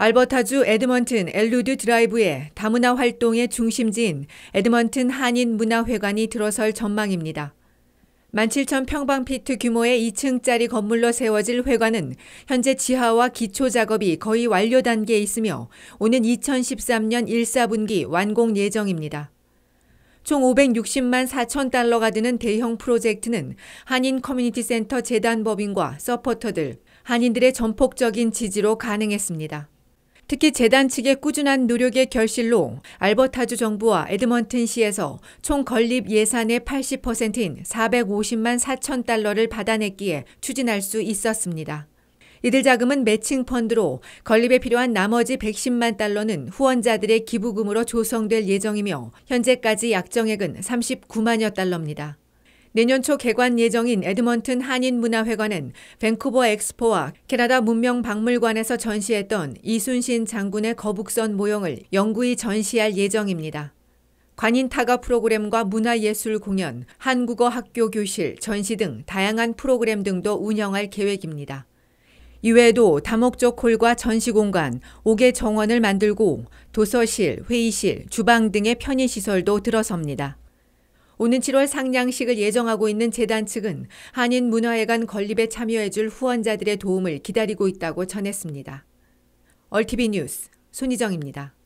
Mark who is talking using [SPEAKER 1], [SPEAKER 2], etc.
[SPEAKER 1] 알버타주 에드먼튼 엘루드 드라이브에 다문화 활동의 중심지인 에드먼튼 한인문화회관이 들어설 전망입니다. 17,000평방피트 규모의 2층짜리 건물로 세워질 회관은 현재 지하와 기초 작업이 거의 완료 단계에 있으며 오는 2013년 1, 4분기 완공 예정입니다. 총 560만 4천 달러가 드는 대형 프로젝트는 한인 커뮤니티 센터 재단 법인과 서포터들, 한인들의 전폭적인 지지로 가능했습니다. 특히 재단 측의 꾸준한 노력의 결실로 알버타주 정부와 에드먼튼시에서 총 건립 예산의 80%인 450만 4천 달러를 받아냈기에 추진할 수 있었습니다. 이들 자금은 매칭 펀드로 건립에 필요한 나머지 110만 달러는 후원자들의 기부금으로 조성될 예정이며 현재까지 약정액은 39만여 달러입니다. 내년 초 개관 예정인 에드먼튼 한인문화회관은 밴쿠버 엑스포와 캐나다 문명박물관에서 전시했던 이순신 장군의 거북선 모형을 영구히 전시할 예정입니다. 관인 타가 프로그램과 문화예술 공연, 한국어 학교 교실, 전시 등 다양한 프로그램 등도 운영할 계획입니다. 이외에도 다목적 홀과 전시 공간, 5개 정원을 만들고 도서실, 회의실, 주방 등의 편의시설도 들어섭니다. 오는 7월 상냥식을 예정하고 있는 재단 측은 한인 문화회관 건립에 참여해줄 후원자들의 도움을 기다리고 있다고 전했습니다. 얼티비 뉴스 손희정입니다.